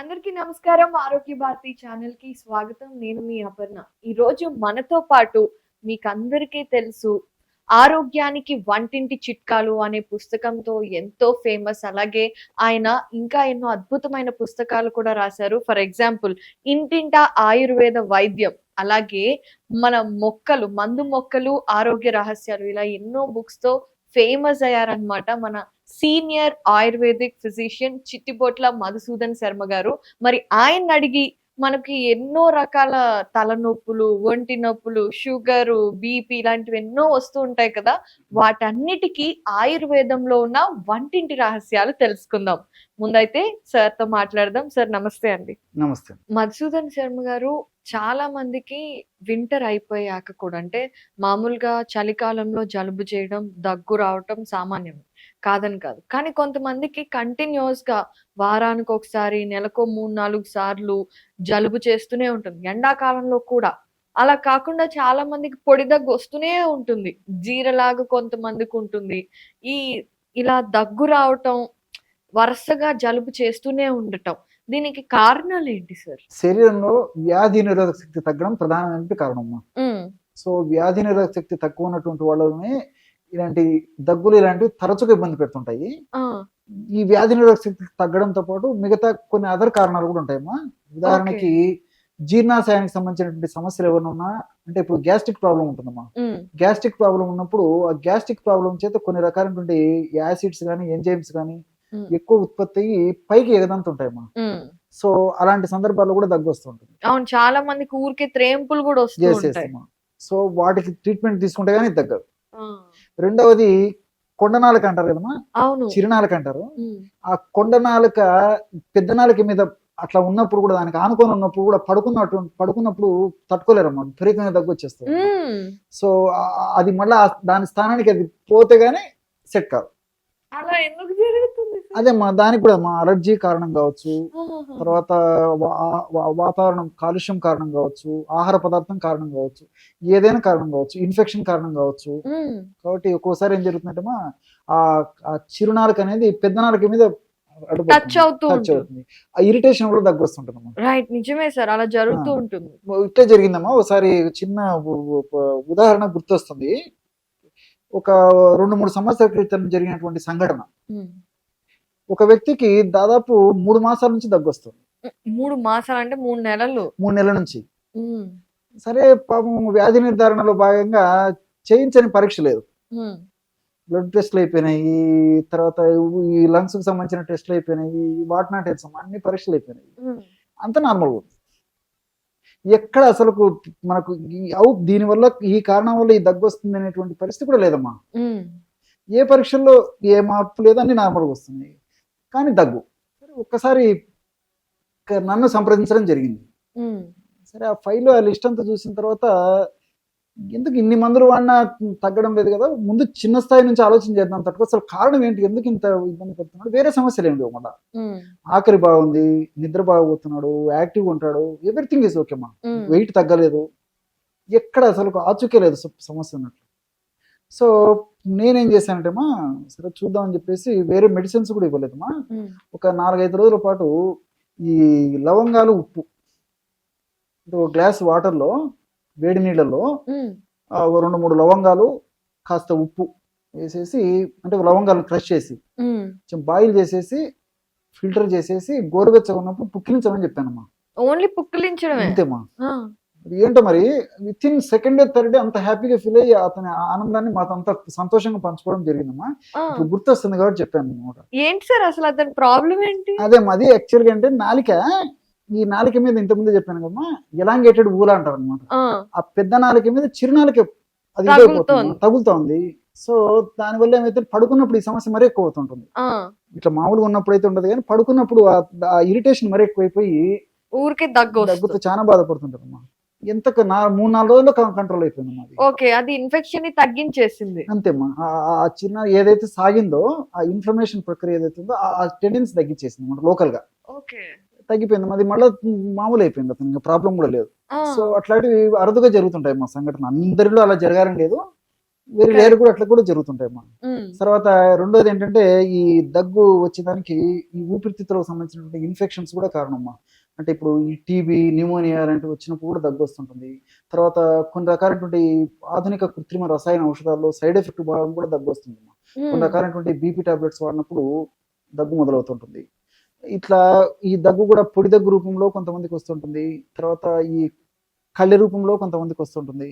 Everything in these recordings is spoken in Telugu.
అందరికీ నమస్కారం. ఆరోగ్య భారతి ఛానల్కి స్వాగతం. నేను మీ అపర్ణ. ఈ రోజు మనతో పాటు మీకు అందరికీ తెలుసు ఆరోగ్యానికి వంటింటి చిట్కాలు అనే పుస్తకంతో ఎంతో ఫేమస్. అలాగే ఆయన ఇంకా ఎన్నో అద్భుతమైన పుస్తకాలు కూడా రాశారు. ఫర్ ఎగ్జాంపుల్ ఇంటింటా ఆయుర్వేద వైద్యం. అలాగే మన మొక్కలు మందు మొక్కలు ఆరోగ్య రహస్యాలు ఇలా ఎన్నో బుక్స్తో ఫేమస్ అయ్యారనమాట మన senior ayurvedic physician Chittibotla Madhusudan Sharma గారు. మరి ఆయన అడిగి మనకి ఎన్నో రకాల తలనొప్పులు ఒంటి నొప్పులు షుగరు బీపీ ఇలాంటివి ఎన్నో వస్తూ ఉంటాయి కదా. వాటన్నిటికీ ఆయుర్వేదంలో ఉన్న వంటింటి రహస్యాలు తెలుసుకుందాం. ముందైతే సార్తో మాట్లాడదాం. సార్ నమస్తే అండి. నమస్తే. మధుసూదన్ శర్మ గారు చాలా మందికి వింటర్ అయిపోయాక కూడా అంటే మామూలుగా చలికాలంలో జలుబు చేయడం దగ్గు రావటం సామాన్యం. కాదని కాదు. కానీ కొంతమందికి కంటిన్యూస్గా వారానికి ఒకసారి నెలకు మూడు నాలుగు సార్లు జలుబు చేస్తూనే ఉంటుంది. ఎండాకాలంలో కూడా. అలా కాకుండా చాలా మందికి పొడి దగ్గు వస్తూనే ఉంటుంది. జీరలాగా కొంతమందికి ఉంటుంది. ఈ ఇలా దగ్గు రావటం వరుసగా జలుబు చేస్తూనే ఉండటం దీనికి కారణాలు ఏంటి సార్? శరీరంలో వ్యాధి నిరోధక శక్తి తగ్గడం ప్రధానమైన కారణం. సో వ్యాధి నిరోధక శక్తి తక్కువ ఉన్నటువంటి వాళ్ళని ఇలాంటి దగ్గులు ఇలాంటివి తరచుగా ఇబ్బంది పెడుతుంటాయి. ఈ వ్యాధి నిరోధక శక్తి తగ్గడంతో పాటు మిగతా కొన్ని అదర్ కారణాలు కూడా ఉంటాయమ్మా. ఉదాహరణకి జీర్ణాశయానికి సంబంధించినటువంటి సమస్యలు ఏమైనా ఉన్నా అంటే ఇప్పుడు గ్యాస్ట్రిక్ ప్రాబ్లం ఉంటుందమ్మా. గ్యాస్ట్రిక్ ప్రాబ్లం ఉన్నప్పుడు ఆ గ్యాస్ట్రిక్ ప్రాబ్లం చేత కొన్ని రకాలైనటువంటి యాసిడ్స్ కానీ ఎంజైమ్స్ కానీ. ఎక్కువ ఉత్పత్తి అయ్యి పైకి ఎగదంతుంటాయమ్మా సో అలాంటి సందర్భాల్లో కూడా దగ్గు వస్తుంటుంది. అవును చాలా మందికి ఊరికే త్రేంపులు కూడా వస్తూ Yes, yes, ఉంటాయి. అమ్మా. సో వాటికి ట్రీట్మెంట్ తీసుకుంటే కానీ తగ్గదు రెండవది కొండనాలుక అంటారు కదమ్మా? చిరునాలుక అంటారు. ఆ కొండనాలుక పెద్ద నాలుక మీద అట్లా ఉన్నప్పుడు కూడా దానికి ఆనుకొని ఉన్నప్పుడు కూడా పడుకున్నట్టు పడుకున్నప్పుడు తట్టుకోలేరమ్మా. విపరీతమైన దగ్గు వచ్చేస్తుంది. సో అది మళ్ళీ దాని స్థానానికి అది పోతే గానీ సెట్ కాదు. అలా ఎందుకు జరుగుతుంది? అదే మా దానికి కూడా మా అలర్జీ కారణం కావచ్చు. తర్వాత వాతావరణం కాలుష్యం కారణం కావచ్చు ఆహార పదార్థం కారణం కావచ్చు ఏదైనా కారణం కావచ్చు ఇన్ఫెక్షన్ కారణం కావచ్చు కాబట్టి ఒక్కోసారి ఏం జరుగుతుందంటే ఆ ఆ చిరునాలుక అనేది పెద్ద నాలుక మీద. టచ్ అవుతూ ఉంటుంది ఆ ఇరిటేషన్ కూడా దగ్గు వస్తుంటుందమ్మా రైట్ నిజమే సార్ అలా జరుగుతూ. ఉంటుంది ఇట్లే జరిగిందమ్మా ఒకసారి చిన్న ఉదాహరణ గుర్తొస్తుంది ఒక రెండు మూడు సంవత్సరాల క్రితం జరిగినటువంటి సంఘటన. ఒక వ్యక్తికి దాదాపు మూడు మాసాల నుంచి దగ్గు వస్తుంది. మూడు మాసాలు అంటే మూడు నెలలు. మూడు నెలల నుంచి. సరే పాపం వ్యాధి నిర్ధారణలో భాగంగా చేయించని పరీక్ష లేదు. బ్లడ్ టెస్ట్లు అయిపోయినాయి తర్వాత ఈ లంగ్స్కి సంబంధించిన టెస్ట్లు అయిపోయినాయి వాట్ నాట్ ఎగ్జామ్ అన్ని పరీక్షలు అయిపోయినాయి. అంత నార్మల్ ఉంది. ఎక్కడ అసలు మనకు అవు దీనివల్ల ఈ కారణం వల్ల ఈ దగ్గు వస్తుంది అనేటువంటి పరిస్థితి కూడా లేదమ్మా. ఏ పరీక్షల్లో ఏ మార్పు లేదు అన్ని నార్మల్గా వస్తున్నాయి కానీ దగ్గు సరే ఒక్కసారి నన్ను సంప్రదించడం జరిగింది. సరే ఆ ఫైల్ ఆ లిస్ట్ అంతా చూసిన తర్వాత ఎందుకు ఇన్ని మందులు వాడినా తగ్గడం లేదు కదా? ముందు చిన్న స్థాయి నుంచి ఆలోచన చేద్దాం తట్టుకో అసలు కారణం ఏంటి? ఎందుకు ఇంత ఇబ్బంది పడుతున్నాడు? వేరే సమస్యలు ఏమి ఉమ్. ఆఖరి బాగుంది నిద్ర బాగోతున్నాడు యాక్టివ్గా ఉంటాడు ఎవ్రీథింగ్ ఈజ్ ఓకే మా. వెయిట్ తగ్గలేదు. ఎక్కడ అసలు ఆచుకే లేదు సమస్య ఉన్నట్లు. సో నేనేం చేశానంటే మా సరే చూద్దామని చెప్పేసి వేరే మెడిసిన్స్ కూడా ఇవ్వలేదమ్మా. ఒక నాలుగైదు రోజుల పాటు ఈ లవంగాలు ఉప్పు గ్లాస్ వాటర్లో వేడి నీళ్ళలో రెండు మూడు లవంగాలు కాస్త ఉప్పు వేసేసి అంటే లవంగాలు క్రష్ చేసి. కొంచెం బాయిల్ చేసేసి ఫిల్టర్ చేసేసి గోరువెచ్చగా ఉన్నప్పుడు పుక్కిలించమని చెప్పానమ్మా. ఓన్లీ ఆ. మరి ఏంటో మరి with in second day third day అంత హ్యాపీగా ఫీల్ అయ్యి అతని ఆనందాన్ని మాతో అంత సంతోషంగా పంచుకోవడం జరిగిందమ్మా. ఇప్పుడు గుర్తొస్తుంది కాబట్టి చెప్పాను అనమాట ఏంటి సార్ అసలు అతని ప్రాబ్లం ఏంటి? అదే మాది యాక్చువల్గా అంటే నాలిక ఈ నాలిక మీద ఇంతకుముందే చెప్పాను కదమ్మా ఎలాంగేటెడ్ ఊల అంటారు అనమాట ఆ. పెద్ద నాలిక మీద చిరునాలిక అది తగులుతోంది. సో దానివల్ల ఏమైతే పడుకున్నప్పుడు ఈ సమస్య మరీ ఎక్కువ అవుతుంటుంది. ఇట్లా మామూలుగా ఉన్నప్పుడు అయితే ఉండదు కానీ పడుకున్నప్పుడు ఆ- ఇరిటేషన్ మరీ ఎక్కువైపోయి ఊరికే దగ్గు దగ్గుతో చాలా బాధపడుతుంటారమ్మా. ఎంత నా మూడు నాలుగు రోజుల్లో కంట్రోల్ అయిపోయింది మాది. ఓకే అది ఇన్ఫెక్షన్ని తగ్గించేసింది. అంతేమ్మా. ఆ- చిన్న ఏదైతే సాగిందో ఆ ఇన్ఫర్మేషన్ ప్రక్రియ ఏదైతే ఉందో ఆ టెండెన్సీ తగ్గించేసింది అనమాట లోకల్గా. ఓకే. తగ్గిపోయింది. అది మళ్ళీ మామూలు అయిపోయింది అతనికి ప్రాబ్లం కూడా లేదు. సో అట్లాంటివి అరుదుగా జరుగుతుంటాయి మా సంఘటన అందరిలో అలా జరగాలని లేదు. వెరీ. రేర్ కూడా అట్లా కూడా జరుగుతుంటాయి ఉమ్, తర్వాత రెండోది ఏంటంటే ఈ దగ్గు వచ్చేదానికి ఈ ఊపిరితిత్తులకు సంబంధించినటువంటి ఇన్ఫెక్షన్స్ కూడా కారణమ్మా అంటే ఇప్పుడు ఈ టీబీ న్యూమోనియా లాంటివి వచ్చినప్పుడు కూడా దగ్గు వస్తుంటుంది. తర్వాత కొన్ని రకాలైనటువంటి ఆధునిక కృత్రిమ రసాయన ఔషధాల్లో సైడ్ ఎఫెక్ట్ భాగం కూడా దగ్గు వస్తుంది కొన్ని రకాలైనటువంటి బీపీ టాబ్లెట్స్ వాడినప్పుడు దగ్గు మొదలవుతుంటుంది. ఇట్లా ఈ దగ్గు కూడా పొడి దగ్గు రూపంలో కొంతమందికి వస్తుంటుంది. తర్వాత ఈ కళ్ళి రూపంలో కొంతమందికి వస్తుంటుంది.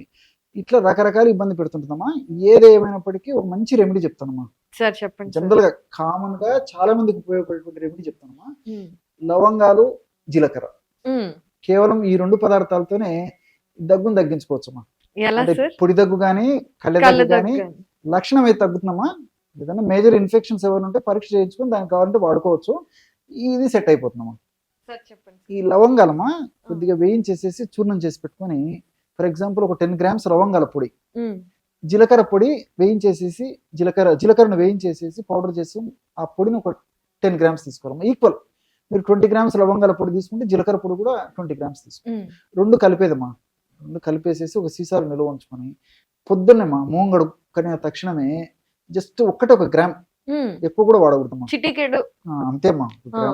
ఇట్లా రకరకాల ఇబ్బంది పెడుతుంటుందమ్మా. ఏది ఏమైనప్పటికీ ఒక మంచి రెమెడీ చెప్తానమ్మా. సార్ చెప్పండి. జనరల్గా కామన్గా చాలా మందికి ఉపయోగపడేటువంటి రెమెడీ చెప్తానమ్మా. ఉమ్, లవంగాలు జీలకర్ర. ఉమ్, కేవలం ఈ రెండు పదార్థాలతోనే దగ్గును తగ్గించుకోవచ్చమ్మా. పొడి దగ్గు కానీ కళ్ళ దగ్గు దగ్గు లక్షణం అయితే తగ్గుతుందమ్మా? ఏదైనా మేజర్ ఇన్ఫెక్షన్స్ ఏమైనా ఉంటే పరీక్ష చేయించుకొని దానికి కావాలంటే వాడుకోవచ్చు. ఇది సెట్ అయిపోతుందమ్మా. ఈ లవంగాలమ్మా కొద్దిగా వేయించేసేసి చూర్ణం చేసి పెట్టుకొని ఫర్ ఎగ్జాంపుల్ ఒక టెన్ గ్రామ్స్ లవంగాల పొడి జీలకర్ర పొడి వేయించేసేసి జీలకర్ర జీలకర్రను వేయించేసేసి పౌడర్ చేసి ఆ పొడిని ఒక టెన్ గ్రామ్స్ తీసుకోవాలి ఈక్వల్ మీరు ట్వంటీ గ్రామ్స్ లవంగాల పొడి తీసుకుంటే జీలకర్ర పొడి కూడా ట్వంటీ గ్రామ్స్ తీసుకోండి రెండు కలిపేదమ్మా. రెండు కలిపేసేసి ఒక సీసాలు నిల్వ ఉంచుకొని పొద్దున్నేమా మూంగడు కనిన తక్షణమే జస్ట్ ఒక్కటే ఒక గ్రామ్ ఎక్కువ కూడా వాడకూడదమ్మా చిటికెడు. అంతేమ్మా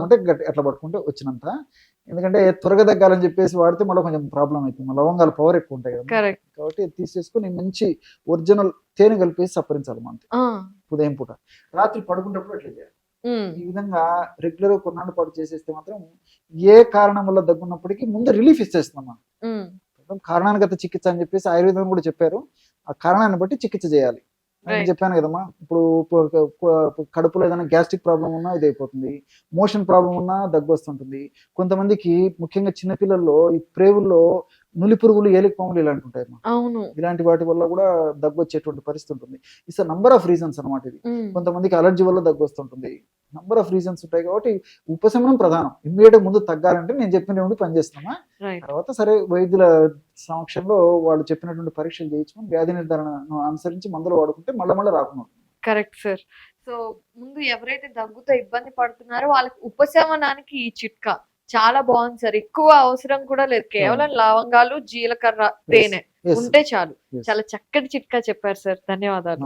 అంటే అట్లా పట్టుకుంటే వచ్చినంత. ఎందుకంటే త్వరగా తగ్గాలని చెప్పేసి వాడితే మళ్ళీ కొంచెం ప్రాబ్లం అవుతుంది లవంగాల పవర్ ఎక్కువ ఉంటాయి కదా. కాబట్టి తీసేసుకొని మంచి ఒరిజినల్ తేనె కలిపేసి సప్పరించాలి మనం ఉదయం పూట. రాత్రి పడుకున్నప్పుడు అట్లా చేయాలి. ఈ విధంగా రెగ్యులర్గా కొన్నాళ్ళ పాటు చేసేస్తే మాత్రం ఏ కారణం వల్ల దగ్గున్నప్పటికీ ముందు రిలీఫ్ ఇచ్చేస్తున్నాం కారణానుగత చికిత్స అని చెప్పేసి ఆయుర్వేదం కూడా చెప్పారు. ఆ కారణాన్ని బట్టి చికిత్స చేయాలి. నేను. చెప్పాను కదమ్మా ఇప్పుడు కడుపులో ఏదైనా గ్యాస్ట్రిక్ ప్రాబ్లం ఉన్నా ఇది అయిపోతుంది మోషన్ ప్రాబ్లం ఉన్నా దగ్గు వస్తుంటుంది. కొంతమందికి ముఖ్యంగా చిన్నపిల్లల్లో ఈ ప్రేవుల్లో నులి పురుగులు ఏలిక పాములు ఇలాంటి ఉంటాయమ్మా. అవును. ఇలాంటి వాటి వల్ల కూడా దగ్గు వచ్చేటువంటి పరిస్థితి ఉంటుంది. ఇట్స్ నంబర్ ఆఫ్ రీజన్స్ అన్నమాట ఇది. కొంతమందికి అలర్జీ వల్ల దగ్గు వస్తుంటుంది. నంబర్ ఆఫ్ రీజన్స్ ఉంటాయి కాబట్టి ఉపశమనం ప్రధానం. ఇమ్మీడియట్ ముందు తగ్గాలంటే నేను చెప్పిన నుండి పనిచేస్తున్నా రైట్ తర్వాత సరే వైద్యుల సమక్షంలో వాళ్ళు చెప్పినటువంటి పరీక్షలు చేయించుకొని వ్యాధి నిర్ధారణను అనుసరించి మందులు వాడుకుంటే మళ్ళీ మళ్ళీ రాకుండా. కరెక్ట్ సార్ సో ముందు ఎవరైతే దగ్గుతో ఇబ్బంది పడుతున్నారో వాళ్ళకి ఉపశమనానికి ఈ చిట్కా. చాలా బాగుంది సార్ ఎక్కువ అవసరం కూడా లేదు. కేవలం లవంగాలు జీలకర్ర తేనె ఉంటే చాలు. చాలా చక్కటి చిట్కా చెప్పారు సార్ ధన్యవాదాలు.